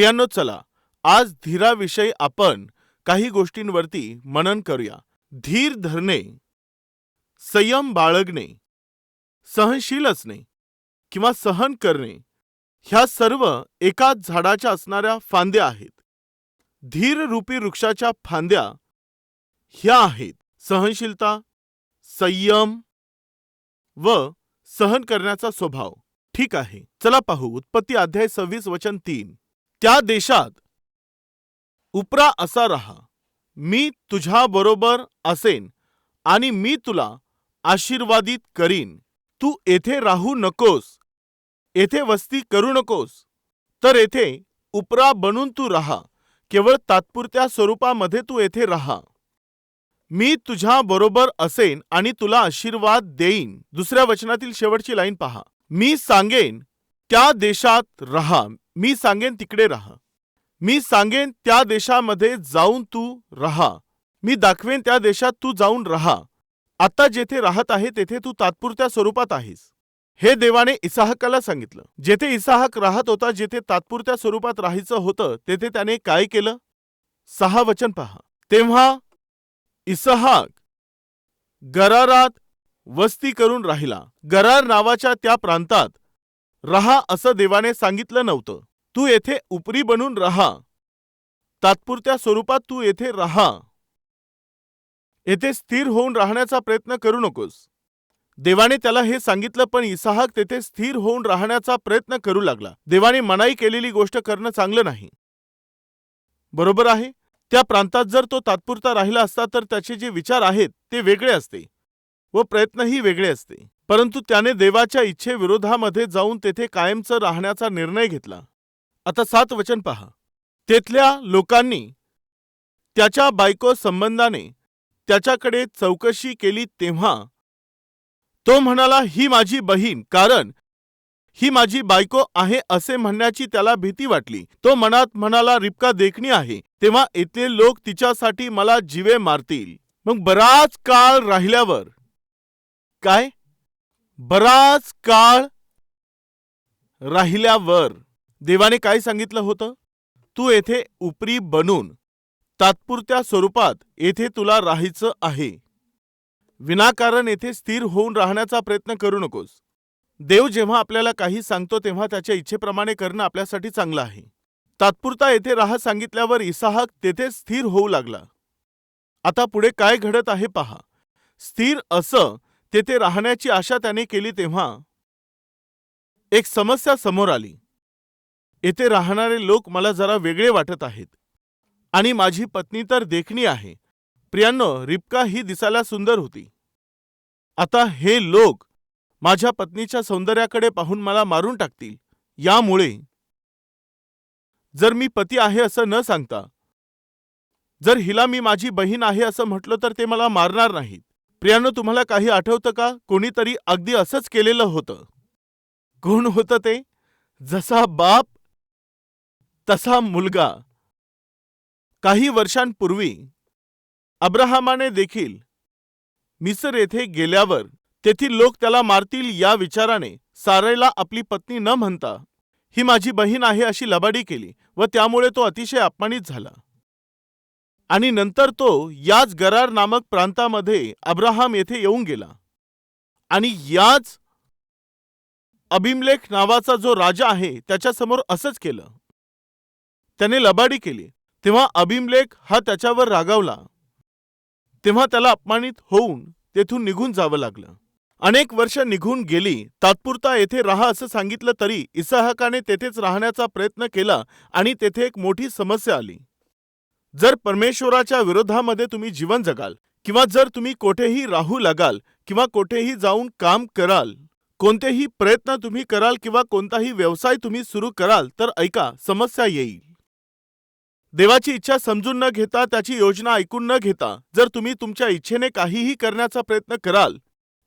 प्रियांनो चला. आज धीराविषयी आपण काही गोष्टींवरती मनन करूया. धीर धरणे संयम बाळगणे सहनशील असणे किंवा सहन करणे ह्या सर्व एकाच झाडाच्या असणाऱ्या फांद्या आहेत. धीर रूपी वृक्षाच्या फांद्या ह्या आहेत. सहनशीलता संयम व सहन करण्याचा स्वभाव. ठीक आहे. चला पाहू. उत्पत्ती अध्याय सव्वीस वचन तीन. त्या देशात उपरा असा राहा. मी तुझ्याबरोबर असेन आणि मी तुला आशीर्वादित करीन. तू येथे राहू नकोस. येथे वस्ती करू नकोस. तर येथे उपरा बनून तू राहा. केवळ तात्पुरत्या स्वरूपामध्ये तू येथे राहा. मी तुझ्या बरोबर असेन आणि तुला आशीर्वाद देईन. दुसऱ्या वचनातील शेवटची लाईन पहा. मी सांगेन त्या देशात राहा. मी सांगेन तिकडे राहा. मी सांगेन त्या देशामध्ये जाऊन तू राहा. मी दाखवेन त्या देशात तू जाऊन राहा. आता जेथे राहत आहे तेथे तू तात्पुरत्या स्वरूपात आहेस. हे देवाने इसाहकाला सांगितलं. जेथे इसाहक राहत होता जेथे तात्पुरत्या स्वरूपात राहायचं होतं तेथे त्याने काय केलं? सहा वचन पहा. तेव्हा इसहाक गरारात वस्ती करून राहिला. गरार नावाच्या त्या प्रांतात रहा असं देवाने सांगितलं नव्हतं. तू येथे उपरी बनून रहा. तात्पुरत्या स्वरूपात तू येथे राहा. येथे स्थिर होऊन राहण्याचा प्रयत्न करू नकोस. देवाने त्याला हे सांगितलं पण इसाहक तेथे स्थिर होऊन राहण्याचा प्रयत्न करू लागला. देवाने मनाई केलेली गोष्ट करणं चांगलं नाही. बरोबर आहे? त्या प्रांतात जर तो तात्पुरता राहिला असता तर त्याचे जे विचार आहेत ते वेगळे असते व प्रयत्नही वेगळे असते. परंतु त्याने देवाच्या इच्छेविरोधामध्ये जाऊन तेथे कायमचं राहण्याचा निर्णय घेतला. आता सात वचन पहा. तेथल्या लोकांनी त्याच्या बायको संबंधाने त्याच्याकडे चौकशी केली तेव्हा तो म्हणाला ही माझी बहीण कारण ही माझी बायको आहे असे म्हणण्याची त्याला भीती वाटली. तो मनात म्हणाला रिपका देखणी आहे. तेव्हा इथले लोक तिच्यासाठी मला जीवे मारतील. मग बराच काळ राहिल्यावर काय? बराच काळ राहिल्यावर. देवाने काय सांगितलं होतं? तू येथे उपरी बनून तात्पुरत्या स्वरूपात येथे तुला राहायचं आहे. विनाकारण येथे स्थिर होऊन राहण्याचा प्रयत्न करू नकोस. देव जेव्हा आपल्याला काही सांगतो तेव्हा त्याच्या इच्छेप्रमाणे करणं आपल्यासाठी चांगलं आहे. तात्पुरता येथे राहा सांगितल्यावर इसाहक तेथे स्थिर होऊ लागला. आता पुढे काय घडत आहे पहा. स्थिर असं तेथे राहण्याची आशा त्याने केली तेव्हा एक समस्या समोर आली. येथे राहणारे लोक मला जरा वेगळे वाटत आहेत आणि माझी पत्नी तर देखणी आहे. प्रियांनो रिपका ही दिसायला सुंदर होती. आता हे लोक माझ्या पत्नीच्या सौंदर्याकडे पाहून मला मारून टाकतील. यामुळे जर मी पती आहे असं न सांगता जर हिला मी माझी बहीण आहे असं म्हटलं तर ते मला मारणार नाहीत. प्रियानो तुम्हाला काही आठवतं का? कोणीतरी अगदी असंच केलेलं होतं. कोण होतं ते? जसा बाप तसा मुलगा. काही वर्षांपूर्वी अब्राहमाने देखील मिसर येथे गेल्यावर तेथील लोक त्याला मारतील या विचाराने सारेला आपली पत्नी न म्हणता ही माझी बहीण आहे अशी लबाडी केली व त्यामुळे तो अतिशय अपमानित झाला. आणि नंतर तो याच गरार नामक प्रांतामध्ये अब्राहम येथे येऊन गेला. आणि याच अभिमलेख नावाचा जो राजा आहे त्याच्यासमोर असंच केलं. त्याने लबाडी केली. तेव्हा अभिमलेख हा त्याच्यावर रागावला. तेव्हा त्याला अपमानित होऊन तेथून निघून जावं लागलं. अनेक वर्ष निघून गेली तात्पुरता येथे राहा असं सांगितलं तरी इसाहकाने तेथेच राहण्याचा प्रयत्न केला आणि तेथे एक मोठी समस्या आली. जर परमेश्वराच्या विरोधामध्ये तुम्ही जीवन जगाल किंवा जर तुम्ही कोठेही राहू लागाल किंवा कोठेही जाऊन काम कराल कोणतेही प्रयत्न तुम्ही कराल किंवा कोणताही व्यवसाय तुम्ही सुरू कराल तर ऐका समस्या येईल. देवाची इच्छा समजून न घेता त्याची योजना ऐकून न घेता जर तुम्ही तुमच्या इच्छेने काहीही करण्याचा प्रयत्न कराल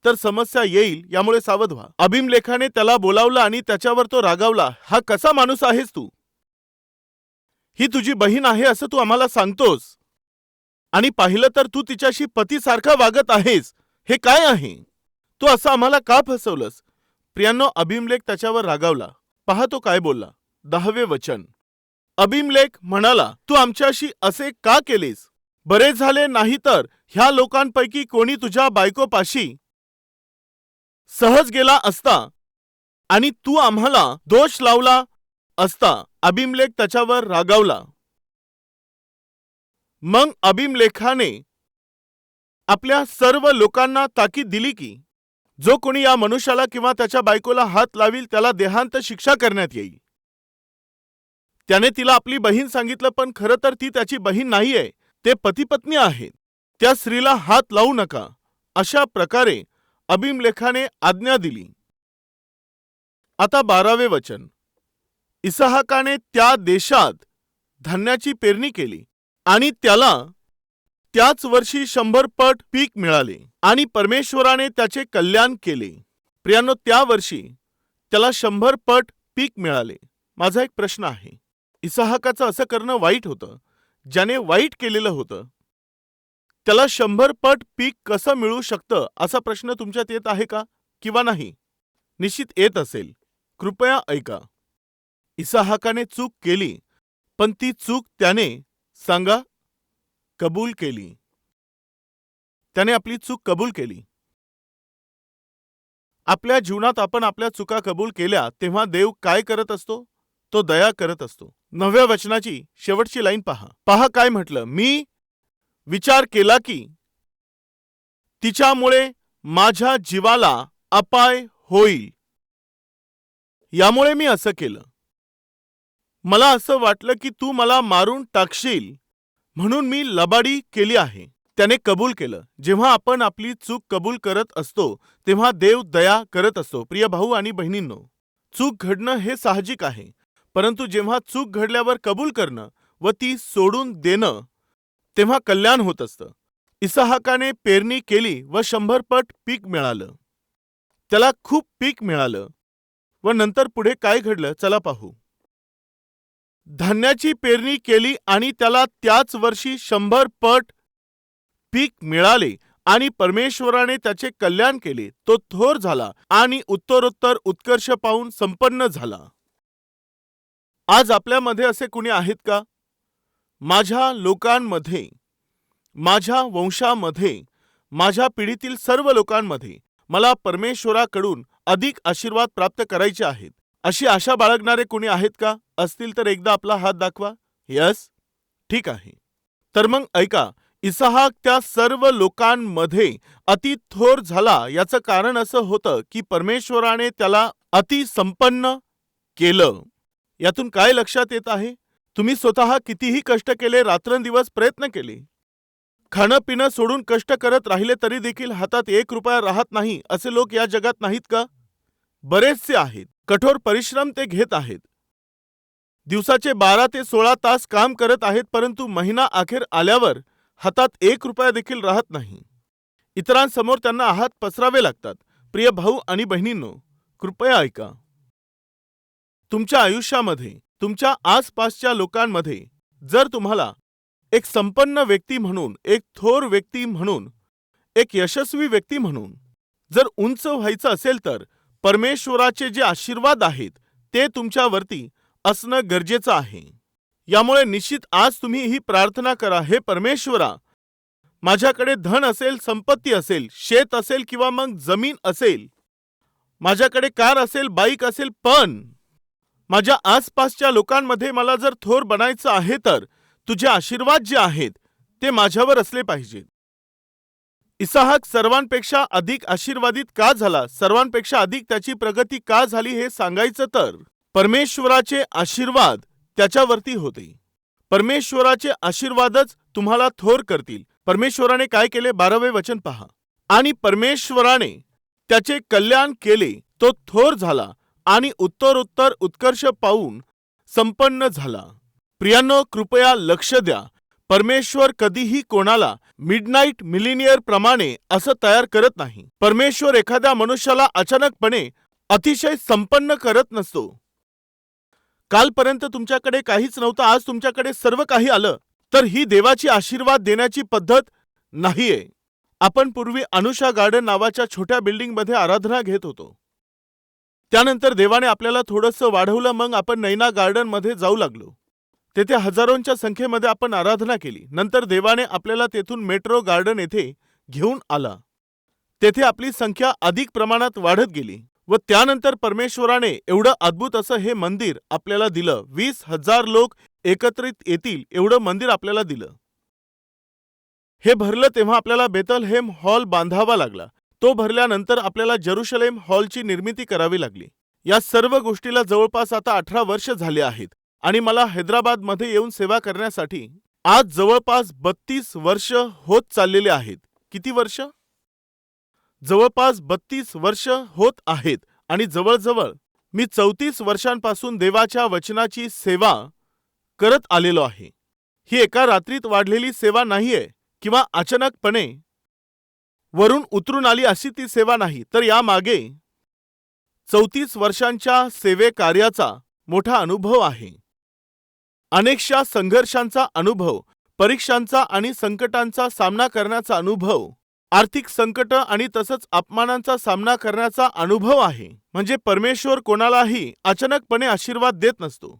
तर समस्या येईल यामुळे सावध व्हा. अभिमलेखाने त्याला बोलावलं आणि त्याच्यावर तो रागावला हा कसा माणूस आहेस तू? ही तुझी बहीण आहे असं तू आम्हाला सांगतोस. आणि पाहिलं तर तू तिच्याशी पतीसारखा वागत आहेस. हे काय आहे? तू असं आम्हाला का फसवलंस? प्रियांनो अभिमलेख त्याच्यावर रागावला. पहा तो काय बोलला. दहावे वचन. अभिमलेख म्हणाला तू आमच्याशी असे का केलेस? बरे झाले नाही तर ह्या लोकांपैकी कोणी तुझ्या बायकोपाशी सहज गेला असता? आणि तू आम्हाला दोष लावला असता. अभिमलेख त्याच्यावर रागावला. मग अभिमलेखाने आपल्या सर्व लोकांना ताकीद दिली की जो कोणी या मनुष्याला किंवा त्याच्या बायकोला हात लावील त्याला देहांत शिक्षा करण्यात येईल. त्याने तिला आपली बहीण सांगितलं पण खरं तर ती त्याची बहीण नाहीये. ते पतीपत्नी आहेत. त्या स्त्रीला हात लावू नका. अशा प्रकारे अभिमलेखाने आज्ञा दिली. आता बारावे वचन. इसहाकाने त्या देशात धान्याची पेरणी केली आणि त्याला त्याच वर्षी शंभर पट पीक मिळाले आणि परमेश्वराने त्याचे कल्याण केले. प्रियानो त्या वर्षी त्याला शंभर पट पीक मिळाले. माझा एक प्रश्न आहे. इसहाकाचं असं करणं वाईट होतं ज्याने वाईट केलेलं होतं. त्याला शंभर पट पीक कसं मिळू शकतं असा प्रश्न तुमच्यात येत आहे का? किंवा नाही? निश्चित येत असेल. कृपया ऐका. इसाहाकाने चूक केली पण ती चूक त्याने सांगा कबूल केली. त्याने आपली चूक कबूल केली. आपल्या जीवनात आपण आपल्या चुका कबूल केल्या तेव्हा देव काय करत असतो? तो दया करत असतो. नवव्या वचनाची शेवटची लाईन पहा. पहा काय म्हटलं मी विचार केला की तिच्यामुळे माझ्या जीवाला अपाय होईल. यामुळे मी असं केलं. मला असं वाटलं की तू मला मारून टाकशील. म्हणून मी लबाडी केली आहे. त्याने कबूल केलं. जेव्हा आपण आपली चूक कबूल करत असतो तेव्हा देव दया करत असतो प्रिय भाऊ आणि बहिणींनो. चूक घडणं हे साहजिक आहे. परंतु जेव्हा चूक घडल्यावर कबूल करणं व ती सोडून देणं तेव्हा कल्याण होत असतं. इसहाकाने पेरणी केली व शंभरपट पीक मिळालं. त्याला खूप पीक मिळालं. व नंतर पुढे काय घडलं चला पाहू. धान्याची पेरणी केली आणि त्याला त्याच वर्षी शंभर पट पीक मिळाले आणि परमेश्वराने त्याचे कल्याण केले. तो थोर झाला आणि उत्तरोत्तर उत्कर्ष पाहून संपन्न झाला. आज आपल्यामध्ये असे कुणी आहेत का? माझ्या लोकांमध्ये माझ्या वंशामध्ये माझ्या पिढीतील सर्व लोकांमध्ये मला परमेश्वराकडून अधिक आशीर्वाद प्राप्त करायचे आहेत. अशी आशा बाळगणारे कुणी आहेत का? असतील तर एकदा आपला हात दाखवा. यस? ठीक आहे. तर मग ऐका इसहाक त्या सर्व लोकांमध्ये अति थोर झाला याचं कारण असं होतं की परमेश्वराने त्याला अति संपन्न केलं. यातून काय लक्षात येत आहे? तुम्ही स्वतः कितीही कष्ट केले रात्रंदिवस प्रयत्न केले. खाणं पिणं सोडून कष्ट करत राहिले तरी देखील हातात एक रुपया राहत नाही असे लोक या जगात नाहीत का? बरेचसे आहेत. कठोर परिश्रम ते घेत आहेत. दिवसाचे बारा ते सोळा तास काम करत आहेत परंतु महिना अखेर आल्यावर हातात एक रुपया देखील राहत नाही. इतरांसमोर त्यांना हात पसरावे लागतात. प्रिय भाऊ आणि बहिणींनो कृपया ऐका. तुमच्या आयुष्यामध्ये तुमच्या आसपासच्या लोकांमध्ये जर तुम्हाला एक संपन्न व्यक्ती म्हणून एक थोर व्यक्ती म्हणून एक यशस्वी व्यक्ती म्हणून जर उंच व्हायचं असेल तर परमेश्वराचे जे आशीर्वाद आहेत ते तुमच्यावरती असणं गरजेचं आहे. यामुळे निश्चित आज तुम्ही ही प्रार्थना करा हे परमेश्वरा माझ्याकडे धन असेल संपत्ती असेल शेत असेल किंवा मग जमीन असेल माझ्याकडे कार असेल बाईक असेल पण माझ्या आसपासच्या लोकांमध्ये मला जर थोर बनायचं आहे तर तुझे आशीर्वाद जे आहेत ते माझ्यावर असले पाहिजेत. इसाहक सर्वांपेक्षा अधिक आशीर्वादित का झाला? सर्वांपेक्षा अधिक त्याची प्रगती का झाली हे सांगायचं तर परमेश्वराचे आशीर्वाद त्याच्यावरती होते. परमेश्वराचे आशीर्वादच तुम्हाला थोर करतील. परमेश्वराने काय केले? बारावे वचन पहा. आणि परमेश्वराने त्याचे कल्याण केले. तो थोर झाला आणि उत्तरोत्तर उत्कर्ष पाहून संपन्न झाला. प्रियांनो कृपया लक्ष द्या. परमेश्वर कधीही कोणाला मिडनाईट मिलिनियर प्रमाणे असं तयार करत नाही. परमेश्वर एखाद्या मनुष्याला अचानकपणे अतिशय संपन्न करत नसतो. कालपर्यंत तुमच्याकडे काहीच नव्हतं आज तुमच्याकडे सर्व काही आलं तर ही देवाची आशीर्वाद देण्याची पद्धत नाहीये. आपण पूर्वी अनुषा गार्डन नावाच्या छोट्या बिल्डिंगमध्ये आराधना घेत होतो. त्यानंतर देवाने आपल्याला थोडंसं वाढवलं मग आपण नैना गार्डनमध्ये जाऊ लागलो. तेथे हजारोंच्या संख्येमध्ये आपण आराधना केली. नंतर देवाने आपल्याला तेथून मेट्रो गार्डन येथे घेऊन आला. तेथे आपली संख्या अधिक प्रमाणात वाढत गेली व त्यानंतर परमेश्वराने एवढं अद्भुत असं हे मंदिर आपल्याला दिलं. वीस हजार लोक एकत्रित येतील एवढं मंदिर आपल्याला दिलं. हे भरलं तेव्हा आपल्याला बेतलहेम हॉल बांधावा लागला. तो भरल्यानंतर आपल्याला जरुशलेम हॉलची निर्मिती करावी लागली. या सर्व गोष्टीला जवळपास आता अठरा वर्ष झाले आहेत. आणि मला हैदराबादमध्ये येऊन सेवा करण्यासाठी आज जवळपास बत्तीस वर्ष होत चाललेले आहेत. किती वर्ष? जवळपास बत्तीस वर्ष होत आहेत आणि जवळजवळ मी चौतीस वर्षांपासून देवाच्या वचनाची सेवा करत आलेलो आहे. ही एका रात्रीत वाढलेली सेवा नाहीये किंवा अचानकपणे वरून उतरून आली अशी ती सेवा नाही तर यामागे चौतीस वर्षांच्या सेवे कार्याचा मोठा अनुभव आहे. अनेकशा संघर्षांचा अनुभव परीक्षांचा आणि संकटांचा सामना करण्याचा अनुभव आर्थिक संकट आणि तसंच अपमानांचा सामना करण्याचा अनुभव आहे. म्हणजे परमेश्वर कोणालाही अचानकपणे आशीर्वाद देत नसतो.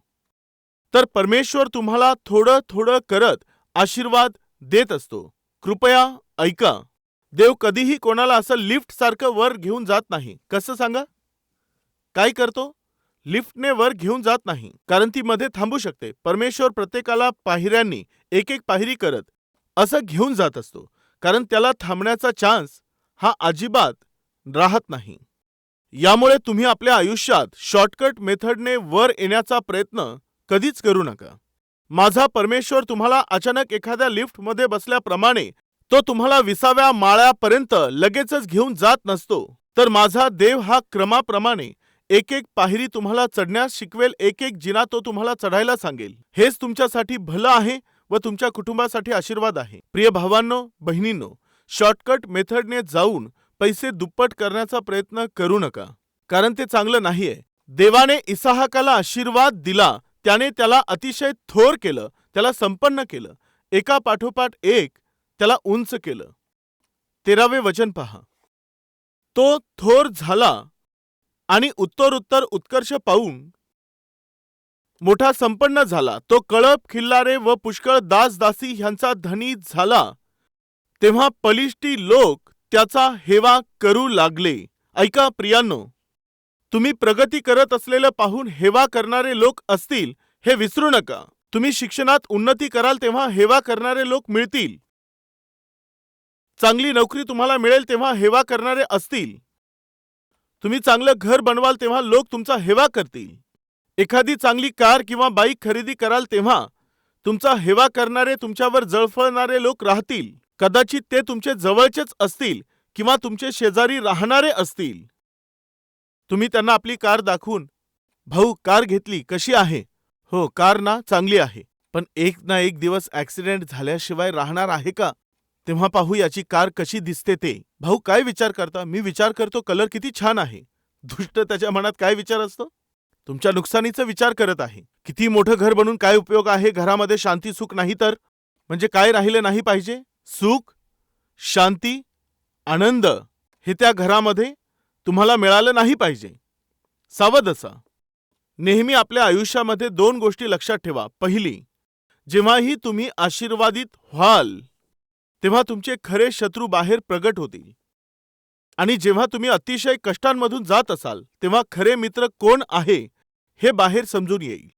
तर परमेश्वर तुम्हाला थोडं थोडं करत आशीर्वाद देत असतो. कृपया ऐका. देव कधीही कोणाला असं लिफ्ट सारखं वर घेऊन जात नाही. कसं सांगा? काय करतो? लिफ्टने वर घेऊन जात नाही. कारण ती मध्ये थांबू शकते. परमेश्वर प्रत्येकाला पायऱ्यांनी एक एक पायरी करत असं घेऊन जात असतो. कारण त्याला थांबण्याचा चान्स हा अजिबात राहत नाही. यामुळे तुम्ही आपल्या आयुष्यात शॉर्टकट मेथडने वर येण्याचा प्रयत्न कधीच करू नका. माझा परमेश्वर तुम्हाला अचानक एखाद्या लिफ्टमध्ये बसल्याप्रमाणे तो तुम्हाला विसाव्या माळ्यापर्यंत लगेचच घेऊन जात नसतो. तर माझा देव हा क्रमाप्रमाणे एक एक पायरी तुम्हाला चढण्यास शिकवेल एक एक जिना तो तुम्हाला चढायला सांगेल. हेच तुमच्यासाठी भलं आहे व तुमच्या कुटुंबासाठी आशीर्वाद आहे. प्रिय भावांनो बहिणींनो शॉर्टकट मेथडने जाऊन पैसे दुप्पट करण्याचा प्रयत्न करू नका. कारण ते चांगलं नाहीये. देवाने इसाहाकाला आशीर्वाद दिला त्याने त्याला अतिशय थोर केलं त्याला संपन्न केलं. एका पाठोपाठ एक त्याला उंच केलं. तेरावे वचन पहा. तो थोर झाला आणि उत्तरोत्तर उत्कर्ष पाहून मोठा संपन्न झाला. तो कळप खिल्लारे व पुष्कळ दासदासी ह्यांचा धनी झाला. तेव्हा पलिष्टी लोक त्याचा हेवा करू लागले. ऐका प्रियांनो तुम्ही प्रगती करत असलेलं पाहून हेवा करणारे लोक असतील हे विसरू नका. तुम्ही शिक्षणात उन्नती कराल तेव्हा हेवा करणारे लोक मिळतील. चांगली नोकरी तुम्हाला मिळेल तेव्हा हेवा करणारे असतील. तुम्ही चांगलं घर बनवाल तेव्हा लोक तुमचा हेवा करतील. एखादी चांगली कार किंवा बाईक खरेदी कराल तेव्हा तुमचा हेवा करणारे तुमच्यावर जळफळणारे लोक राहतील. कदाचित ते तुमचे जवळचेच असतील किंवा तुमचे शेजारी राहणारे असतील. तुम्ही त्यांना आपली कार दाखवून भाऊ कार घेतली कशी आहे? हो कार ना चांगली आहे. पण एक ना एक दिवस ॲक्सिडेंट झाल्याशिवाय राहणार आहे का? तेव्हा पाहू याची कार कशी दिसते ते. भाऊ काय विचार करता? मी विचार करतो कलर किती छान आहे. दुष्ट त्याच्या मनात काय विचार असतो? तुमच्या नुकसानीचा विचार करत आहे. किती मोठं घर बनून काय उपयोग आहे? घरामध्ये शांती सुख नाही तर? म्हणजे काय राहिलं नाही पाहिजे? सुख शांती आनंद हे त्या घरामध्ये तुम्हाला मिळालं नाही पाहिजे. सावध असा. नेहमी आपल्या आयुष्यामध्ये दोन गोष्टी लक्षात ठेवा. पहिली जेव्हाही तुम्ही आशीर्वादित व्हाल तेव्हा तुमचे खरे शत्रू बाहेर प्रगट होतील. आणि जेव्हा तुम्ही अतिशय कष्टांमधून जात असाल तेव्हा खरे मित्र कोण आहे हे बाहेर समजून येईल.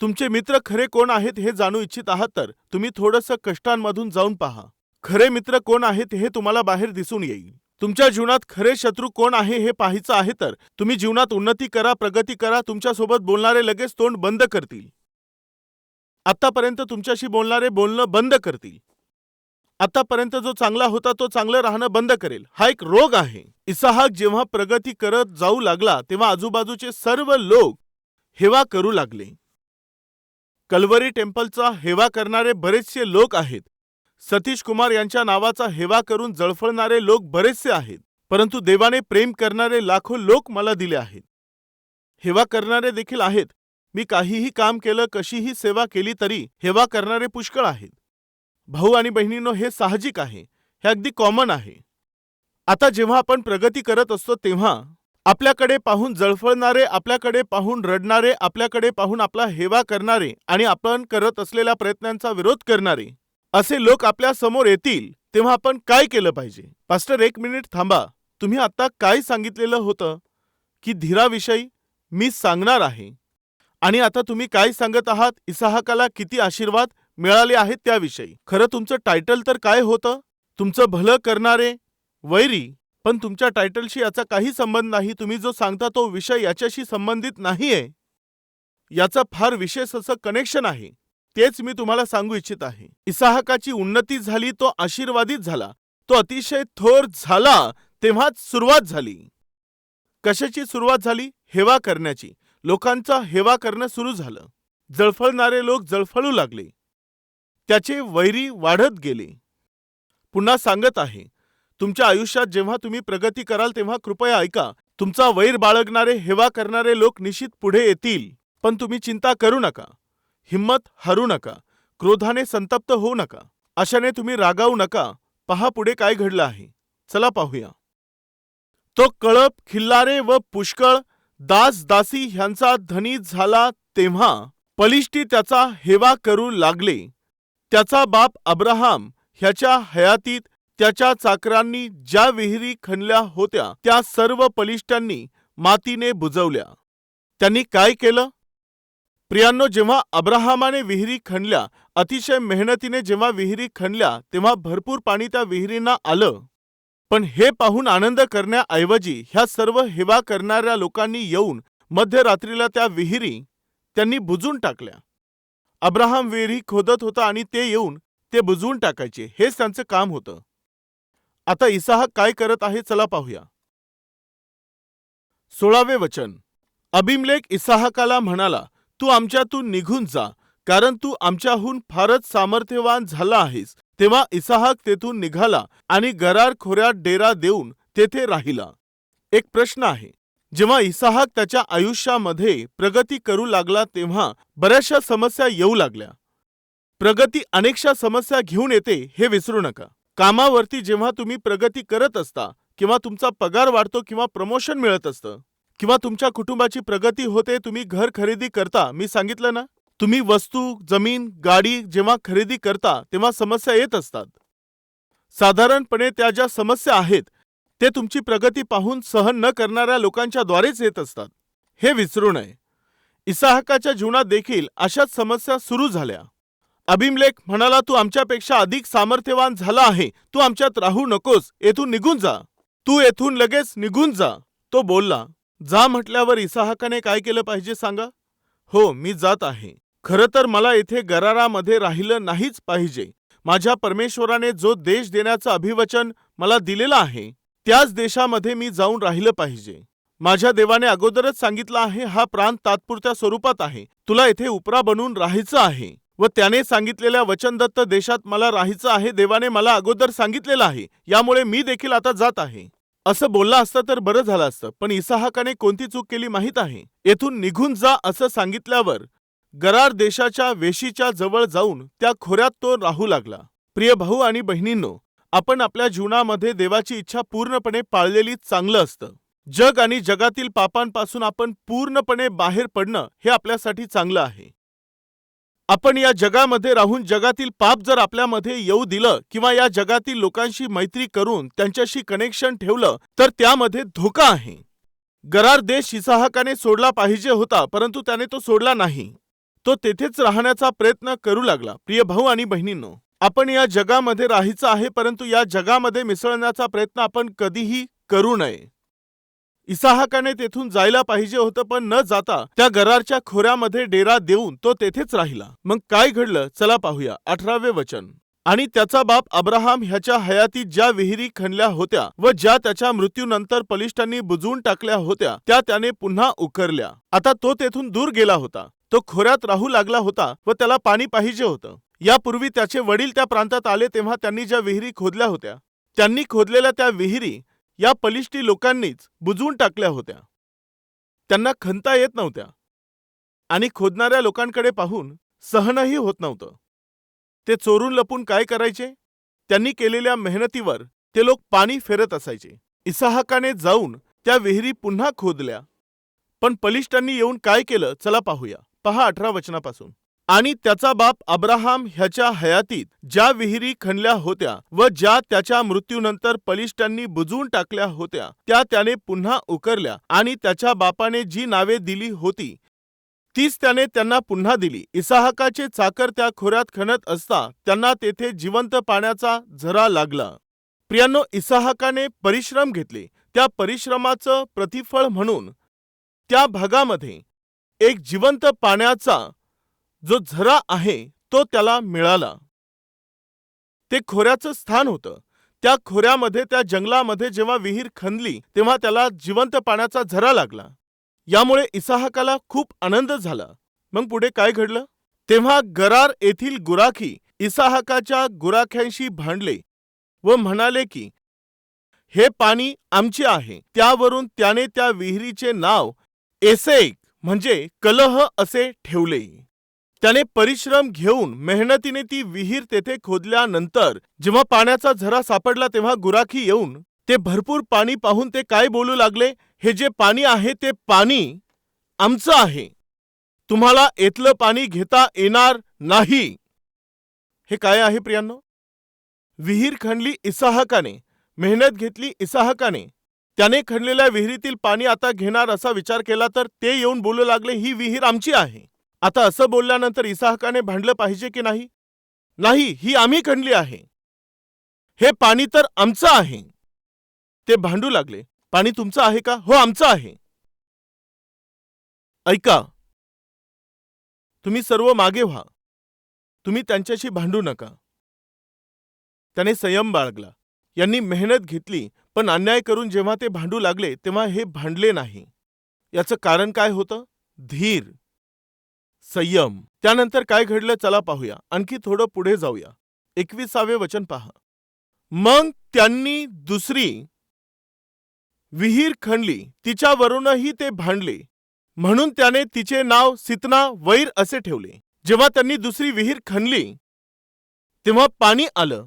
तुमचे मित्र खरे कोण आहेत हे जाणू इच्छित आहात तर तुम्ही थोडंसं कष्टांमधून जाऊन पहा. खरे मित्र कोण आहेत हे तुम्हाला बाहेर दिसून येईल. तुमच्या जीवनात खरे शत्रू कोण आहे हे पाहायचं आहे तर तुम्ही जीवनात उन्नती करा प्रगती करा तुमच्यासोबत बोलणारे लगेच तोंड बंद करतील. आत्तापर्यंत तुमच्याशी बोलणारे बोलणं बंद करतील. आतापर्यंत जो चांगला होता तो चांगलं राहणं बंद करेल. हा एक रोग आहे. इसाहाक जेव्हा प्रगती करत जाऊ लागला तेव्हा आजूबाजूचे सर्व लोक हेवा करू लागले. कलवरी टेम्पलचा हेवा करणारे बरेचसे लोक आहेत. सतीश कुमार यांच्या नावाचा हेवा करून जळफळणारे लोक बरेचसे आहेत. परंतु देवाने प्रेम करणारे लाखो लोक मला दिले आहेत. हेवा करणारे देखील आहेत. मी काहीही काम केलं कशीही सेवा केली तरी हेवा करणारे पुष्कळ आहेत. भाऊ आणि बहिणींनो हे साहजिक आहे. हे अगदी कॉमन आहे. आता जेव्हा आपण प्रगती करत असतो तेव्हा आपल्याकडे पाहून जळफळणारे आपल्याकडे पाहून रडणारे आपल्याकडे पाहून आपला हेवा करणारे आणि आपण करत असलेल्या प्रयत्नांचा विरोध करणारे असे लोक आपल्यासमोर येतील तेव्हा आपण काय केलं पाहिजे? पास्टर एक मिनिट थांबा. तुम्ही आता काय सांगितलेलं होतं? की धीराविषयी मी सांगणार आहे. आणि आता तुम्ही काय सांगत आहात? इसाहकाला किती आशीर्वाद? मिळाले आहेत त्याविषयी. खरं तुमचं टायटल तर काय होतं? तुमचं भलं करणारे वैरी. पण तुमच्या टायटलशी याचा काही संबंध नाही. तुम्ही जो सांगता तो विषय याच्याशी संबंधित नाहीये. याचं फार विशेष असं कनेक्शन आहे. तेच मी तुम्हाला सांगू इच्छित आहे. इसाहकाची उन्नती झाली तो आशीर्वादित झाला. तो अतिशय थोर झाला तेव्हाच सुरुवात झाली. कशाची सुरुवात झाली? हेवा करण्याची. लोकांचा हेवा करणं सुरू झालं. जळफळणारे लोक जळफळू लागले. त्याचे वैरी वाढत गेले. पुन्हा सांगत आहे तुमच्या आयुष्यात जेव्हा तुम्ही प्रगती कराल तेव्हा कृपया ऐका तुमचा वैर बाळगणारे हेवा करणारे लोक निश्चित पुढे येतील. पण तुम्ही चिंता करू नका हिम्मत हरू नका क्रोधाने संतप्त होऊ नका अशाने तुम्ही रागावू नका. पहा पुढे काय घडलं आहे. चला पाहूया. तो कळप खिल्लारे व पुष्कळ दास दासी ह्यांचा धनी झाला तेव्हा पलिष्टी त्याचा हेवा करू लागले. त्याचा बाप अब्राहाम ह्याच्या हयातीत त्याच्या चाकरांनी ज्या विहिरी खणल्या होत्या त्या सर्व पलिष्टांनी मातीने बुजवल्या. त्यांनी काय केलं? प्रियांनो जेव्हा अब्राहामाने विहिरी खणल्या अतिशय मेहनतीने जेव्हा विहिरी खणल्या तेव्हा भरपूर पाणी त्या विहिरींना आलं. पण हे पाहून आनंद करण्याऐवजी ह्या सर्व हेवा करणाऱ्या लोकांनी येऊन मध्यरात्रीला त्या विहिरी त्यांनी बुजून टाकल्या. अब्राहम विहिरी खोदत होता आणि ते येऊन ते बुजवून टाकायचे. हेच त्यांचं काम होतं. आता इसाहक काय करत आहे चला पाहूया. सोळावे वचन. अबिमलेक इसाहकाला म्हणाला तू आमच्यातून निघून जा कारण तू आमच्याहून फारच सामर्थ्यवान झाला आहेस तेव्हा इसाहक तेथून निघाला आणि गरार खोऱ्यात डेरा देऊन तेथे राहिला. एक प्रश्न आहे. जेव्हा इसाहाक त्याच्या आयुष्यामध्ये प्रगती करू लागला तेव्हा बऱ्याचशा समस्या येऊ लागल्या. प्रगती अनेकशा समस्या घेऊन येते हे विसरू नका. कामावरती जेव्हा तुम्ही प्रगती करत असता किंवा तुमचा पगार वाढतो किंवा प्रमोशन मिळत असतं किंवा तुमच्या कुटुंबाची प्रगती होते तुम्ही घर खरेदी करता मी सांगितलं ना? तुम्ही वस्तू जमीन गाडी जेव्हा खरेदी करता तेव्हा समस्या येत असतात. साधारणपणे त्या ज्या समस्या आहेत ते तुमची प्रगती पाहून सहन न करणाऱ्या लोकांच्या द्वारेच येत असतात. हे विसरू नये. इसाहकाच्या जीवनात देखील अशाच समस्या सुरू झाल्या. अभिमलेख म्हणाला तू आमच्यापेक्षा अधिक सामर्थ्यवान झाला आहे. तू आमच्यात राहू नकोस. येथून निघून जा. तू येथून लगेच निघून जा. तो बोलला जा म्हटल्यावर इसाहकाने काय केलं पाहिजे सांगा? हो मी जात आहे. खरं तर मला येथे गरारामध्ये राहिलं नाहीच पाहिजे. माझ्या परमेश्वराने जो देश देण्याचं अभिवचन मला दिलेलं आहे त्याच देशामध्ये मी जाऊन राहिलं पाहिजे. माझ्या देवाने अगोदरच सांगितलं आहे हा प्रांत तात्पुरत्या स्वरूपात आहे. तुला येथे उपरा बनून राहायचं आहे. व त्याने सांगितलेल्या वचनदत्त देशात मला राहायचं आहे देवाने मला अगोदर सांगितलेलं आहे. यामुळे मी देखील आता जात आहे. असं बोलला असतं तर बरं झालं असतं पण इसाहकाने कोणती चूक केली माहीत आहे? येथून निघून जा असं सांगितल्यावर गरार देशाच्या वेशीच्या जवळ जाऊन त्या खोऱ्यात तो राहू लागला. प्रिय भाऊ आणि बहिणींनो आपण आपल्या जीवनामध्ये देवाची इच्छा पूर्णपणे पाळलेली चांगलं असतं. जग आणि जगातील पापांपासून आपण पूर्णपणे बाहेर पडणं हे आपल्यासाठी चांगलं आहे. आपण या जगामध्ये राहून जगातील पाप जर आपल्यामध्ये येऊ दिलं किंवा या जगातील लोकांशी मैत्री करून त्यांच्याशी कनेक्शन ठेवलं तर त्यामध्ये धोका आहे. गरार देश इसाहकाने सोडला पाहिजे होता परंतु त्याने तो सोडला नाही. तो तेथेच राहण्याचा प्रयत्न करू लागला. प्रिय भाऊ आणि बहिणींनो आपण या जगामध्ये राहायचं आहे परंतु या जगामध्ये मिसळण्याचा प्रयत्न आपण कधीही करू नये. इसाहकाने तेथून जायला पाहिजे होतं पण न जाता त्या गरारच्या खोऱ्यामध्ये डेरा देऊन तो तेथेच राहिला. मग काय घडलं? चला पाहूया. अठरावे वचन. आणि त्याचा बाप अब्राहाम ह्याच्या हयातीत ज्या विहिरी खणल्या होत्या व ज्या त्याच्या मृत्यूनंतर पलिष्ठांनी बुजवून टाकल्या होत्या त्या त्याने पुन्हा उकरल्या आता तो तेथून दूर गेला होता. तो खोऱ्यात राहू लागला होता व त्याला पाणी पाहिजे होतं. यापूर्वी त्याचे वडील त्या प्रांतात आले तेव्हा त्यांनी ज्या विहिरी खोदल्या होत्या त्यांनी खोदलेल्या त्या विहिरी या पलिष्टी लोकांनीच बुजवून टाकल्या होत्या. त्यांना खणता येत नव्हत्या आणि खोदणाऱ्या लोकांकडे पाहून सहनही होत नव्हतं. ते चोरून लपून काय करायचे? त्यांनी केलेल्या मेहनतीवर ते लोक पाणी फेरत असायचे. इसाहकाने जाऊन त्या विहिरी पुन्हा खोदल्या. पण पलिष्ठांनी येऊन काय केलं? चला पाहूया. पहा अठरा वचनापासून. आणि त्याचा बाप अब्राहाम ह्याच्या हयातीत ज्या विहिरी खणल्या होत्या व ज्या त्याच्या मृत्यूनंतर पलिष्ठांनी बुजवून टाकल्या होत्या त्या त्याने पुन्हा उकरल्या आणि त्याच्या बापाने जी नावे दिली होती तीच त्याने त्यांना पुन्हा दिली. इसाहकाचे चाकर त्या खोऱ्यात खणत असता त्यांना तेथे जिवंत पाण्याचा झरा लागला. प्रियांनो इसाहकाने परिश्रम घेतले. त्या परिश्रमाचं प्रतिफळ म्हणून त्या भागामध्ये एक जिवंत पाण्याचा जो झरा आहे तो त्याला मिळाला. ते खोऱ्याचं स्थान होतं. त्या खोऱ्यामध्ये त्या जंगलामध्ये जेव्हा विहीर खणली तेव्हा त्याला जिवंत पाण्याचा झरा लागला. यामुळे इसाहकाला खूप आनंद झाला. मग पुढे काय घडलं? तेव्हा गरार येथील गुराखी इसाहकाच्या गुराख्यांशी भांडले व म्हणाले की हे पाणी आमचे आहे. त्यावरून त्याने त्या विहिरीचे नाव एसेक म्हणजे कलह असे ठेवले. त्याने परिश्रम घेऊन मेहनतीने ती विहीर तेथे खोदल्यानंतर जेव्हा पाण्याचा झरा सापडला तेव्हा गुराखी येऊन ते भरपूर पाणी पाहून ते काय बोलू लागले? हे जे पाणी आहे ते पाणी आमचं आहे. तुम्हाला येतलं पाणी घेता येणार नाही. हे काय आहे प्रियांनो? विहीर खणली इसाहकाने मेहनत घेतली इसाहकाने. त्याने खणलेल्या विहिरीतील पाणी आता घेणार असा विचार केला तर ते येऊन बोलू लागले ही विहीर आमची आहे. आता असं बोलल्यानंतर इसाहकाने भांडलं पाहिजे की नाही? नाही ही आम्ही खणली आहे. हे पाणी तर आमचं आहे. ते भांडू लागले. पाणी तुमचं आहे का? हो आमचं आहे. ऐका. तुम्ही सर्व मागे व्हा. तुम्ही त्यांच्याशी भांडू नका. त्याने संयम बाळगला. यांनी मेहनत घेतली पण अन्याय करून जेव्हा ते भांडू लागले तेव्हा हे भांडले नाही. याचं कारण काय होतं? धीर. संयम. त्यानंतर काय घडलं चला पाहूया. आणखी थोडं पुढे जाऊया. एकविसावे वचन पहा. मग त्यांनी दुसरी विहीर खणली. तिच्यावरूनही ते भांडले. म्हणून त्याने तिचे नाव सितना वैर असे ठेवले. जेव्हा त्यांनी दुसरी विहीर खणली तेव्हा पाणी आलं.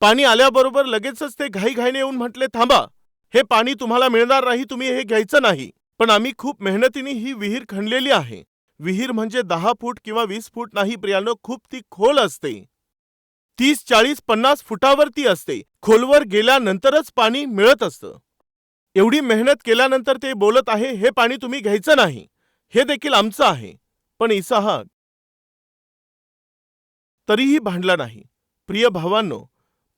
पाणी आल्याबरोबर लगेचच ते घाईघाईने येऊन म्हटले थांबा. हे पाणी तुम्हाला मिळणार नाही तुम्ही हे घ्यायचं नाही. पण आम्ही खूप मेहनतीने ही विहीर खणलेली आहे. विहीर म्हणजे दहा फूट किंवा वीस फूट नाही प्रियानो खूप ती खोल असते. तीस चाळीस पन्नास फुटावरती असते. खोलवर गेल्यानंतरच पाणी मिळत असतं. एवढी मेहनत केल्यानंतर ते बोलत आहे हे पाणी तुम्ही घ्यायचं नाही. हे देखील आमचं आहे. पण इसाहाक तरीही भांडला नाही. प्रिय भावांनो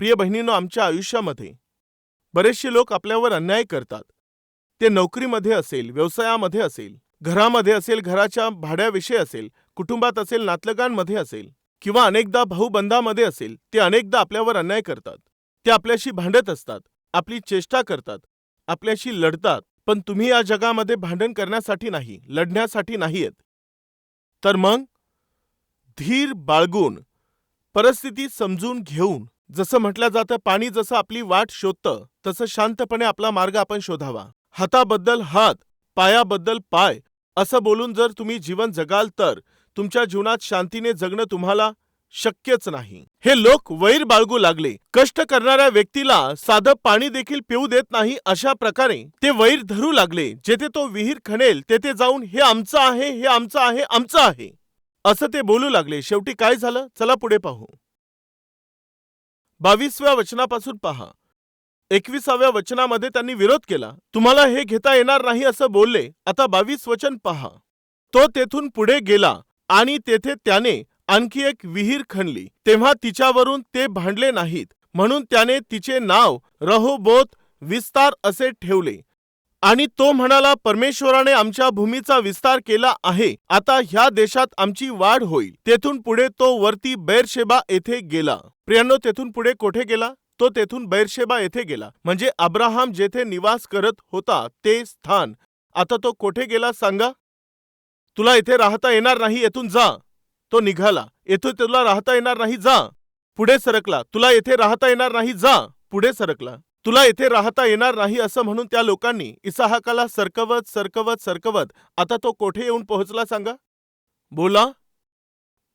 प्रिय बहिणींनो आमच्या आयुष्यामध्ये बरेचसे लोक आपल्यावर अन्याय करतात. ते नोकरीमध्ये असेल व्यवसायामध्ये असेल घरामध्ये असेल घराच्या भाड्याविषयी असेल कुटुंबात असेल नातलगांमध्ये असेल किंवा अनेकदा भाऊबंधामध्ये असेल ते अनेकदा आपल्यावर अन्याय करतात. ते आपल्याशी भांडत असतात आपली चेष्टा करतात आपल्याशी लढतात पण तुम्ही या जगामध्ये भांडण करण्यासाठी नाही लढण्यासाठी नाहीयेत. तर मग? धीर बाळगून परिस्थिती समजून घेऊन जसं म्हटलं जातं पाणी जसं आपली वाट शोधतं तसं शांतपणे आपला मार्ग आपण शोधावा. हाताबद्दल हात पायाबद्दल पाय असं बोलून जर तुम्ही जीवन जगाल तर तुमच्या जीवनात शांतीने जगणं तुम्हाला शक्यच नाही. हे लोक वैर बाळगू लागले. कष्ट करणाऱ्या व्यक्तीला साधं पाणी देखील पिऊ देत नाही अशा प्रकारे ते वैर धरू लागले. जेथे तो विहीर खणेल तेथे जाऊन हे आमचं आहे हे आमचं आहे आमचं आहे. असं ते बोलू लागले. शेवटी काय झालं? चला पुढे पाहू. बावीसव्या वचनापासून पहा. एकविसाव्या वचनामध्ये त्यांनी विरोध केला. तुम्हाला हे घेता येणार नाही असं बोलले. आता बावीस वचन पहा. तो तेथून पुढे गेला आणि तेथे त्याने आणखी एक विहीर खणली. तेव्हा तिच्यावरून ते भांडले नाहीत. म्हणून त्याने तिचे नाव रहोबोत विस्तार असे ठेवले. आणि तो म्हणाला परमेश्वराने आमच्या भूमीचा विस्तार केला आहे. आता ह्या देशात आमची वाढ होईल. तेथून पुढे तो वरती बैरशेबा येथे गेला. प्रियांनो तेथून पुढे कोठे गेला? तो तेथून बैरशेबा येथे गेला. म्हणजे अब्राहाम जेथे निवास करत होता ते स्थान. आता तो कोठे गेला सांगा? तुला इथे राहता येणार नाही येथून जा. तो निघाला. येथून तुला राहता येणार नाही जा. पुढे सरकला. तुला येथे राहता येणार नाही जा. पुढे सरकला. तुला येथे राहता येणार नाही असं म्हणून त्या लोकांनी इसाहाकाला सरकवत सरकवत सरकवत आता तो कोठे येऊन पोहोचला सांगा? बोला.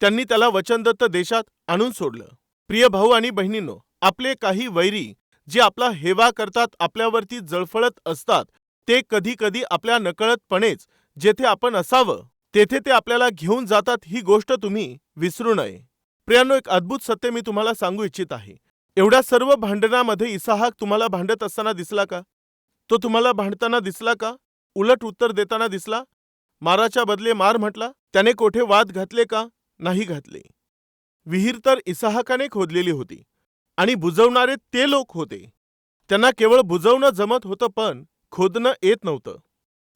त्यांनी त्याला वचनदत्त देशात आणून सोडलं. प्रिय भाऊ आणि बहिणींनो आपले काही वैरी जे आपला हेवा करतात आपल्यावरती जळफळत असतात ते कधी कधी आपल्या नकळतपणेच जेथे आपण असावं तेथे ते आपल्याला घेऊन जातात ही गोष्ट तुम्ही विसरू नये. प्रियांनो एक अद्भुत सत्य मी तुम्हाला सांगू इच्छित आहे. एवढ्या सर्व भांडणामध्ये इसाहाक तुम्हाला भांडत असताना दिसला का? तो तुम्हाला भांडताना दिसला का? उलट उत्तर देताना दिसला? माराच्या बदले मार म्हटला? त्याने कोठे वाद घातले का? नाही घातले. विहीर तर इसाहाकाने खोदलेली होती. आणि बुजवणारे ते लोक होते. त्यांना केवळ बुजवणं जमत होतं पण खोदणं येत नव्हतं.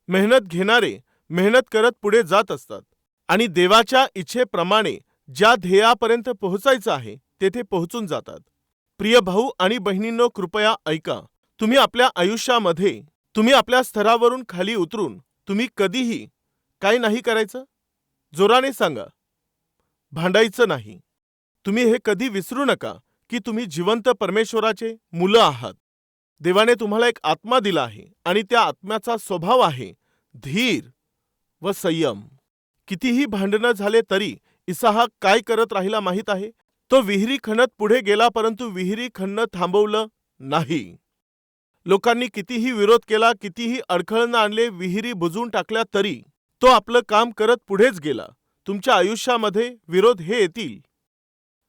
मेहनत घेणारे मेहनत करत पुढे जात असतात. आणि देवाच्या इच्छेप्रमाणे ज्या ध्येयापर्यंत पोहोचायचं आहे तेथे पोहोचून जातात. प्रिय भाऊ आणि बहिणींनो कृपया ऐका. तुम्ही आपल्या आयुष्यामध्ये तुम्ही आपल्या स्तरावरून खाली उतरून तुम्ही कधीही काय नाही करायचं? जोराने सांगा. भांडायचं नाही. तुम्ही हे कधी विसरू नका. की तुम्ही जिवंत परमेश्वराचे मुलं आहात. देवाने तुम्हाला एक आत्मा दिला आहे आणि त्या आत्म्याचा स्वभाव आहे धीर व संयम. कितीही भांडणं झाले तरी इसाहाक काय करत राहिला माहीत आहे? तो विहिरी खणत पुढे गेला परंतु विहिरी खणणं थांबवलं नाही. लोकांनी कितीही विरोध केला कितीही अडखळणं आणले विहिरी बुजून टाकल्या तरी तो आपलं काम करत पुढेच गेला. तुमच्या आयुष्यामध्ये विरोध हे येतील.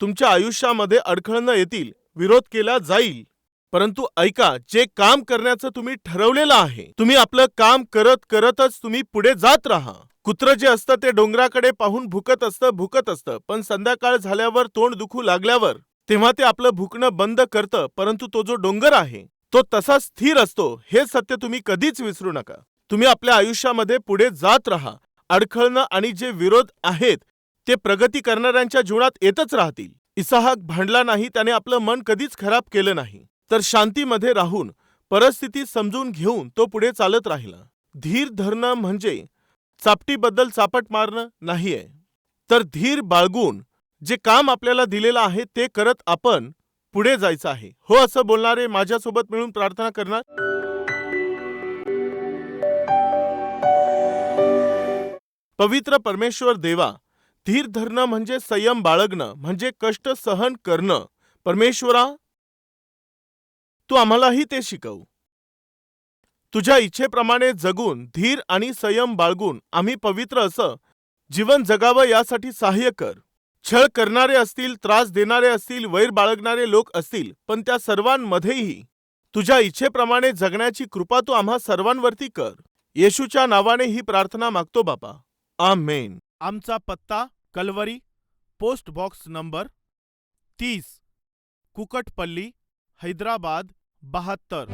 तुमच्या आयुष्यामध्ये अडखळणं येतील विरोध केला जाईल. परंतु ऐका जे काम करण्याचं तुम्ही ठरवलेलं आहे तुम्ही आपलं काम करत करतच तुम्ही पुढे जात राहा. कुत्र जे असतं ते डोंगराकडे पाहून भुकत असतं भुकत असतं पण संध्याकाळ झाल्यावर तोंड दुखू लागल्यावर तेव्हा ते आपलं भुकणं बंद करतं परंतु तो जो डोंगर आहे तो तसा स्थिर असतो हे सत्य तुम्ही कधीच विसरू नका. तुम्ही आपल्या आयुष्यामध्ये पुढे जात राहा. अडखळणं आणि जे विरोध आहेत ते प्रगती करणाऱ्यांच्या जीवनात येतच राहतील. इसाहाक भांडला नाही त्याने आपलं मन कधीच खराब केलं नाही. तर शांतीमध्ये राहून परिस्थिती समजून घेऊन तो पुढे चालत राहिला. धीर धरणं म्हणजे चापटीबद्दल चापट मारणं नाहीये. तर धीर बाळगून जे काम आपल्याला दिलेलं आहे ते करत आपण पुढे जायचं आहे. हो असं बोलणारे माझ्यासोबत मिळून प्रार्थना करणार? पवित्र परमेश्वर देवा धीर धरणं म्हणजे संयम बाळगणं म्हणजे कष्ट सहन करणं. परमेश्वरा तू आम्हालाही ते शिकव. तुझ्या इच्छेप्रमाणे जगून धीर आणि संयम बाळगून आम्ही पवित्र असं जीवन जगावं यासाठी सहाय्य कर. छळ करणारे असतील त्रास देणारे असतील वैर बाळगणारे लोक असतील पण त्या सर्वांमध्येही. तुझ्या इच्छेप्रमाणे जगण्याची कृपा तू आम्हा सर्वांवरती कर. येशूच्या नावाने ही प्रार्थना मागतो बापा. आमेन. आमचा पत्ता कलवरी पोस्ट बॉक्स नंबर तीस कुकटपल्ली हैदराबाद बहात्तर.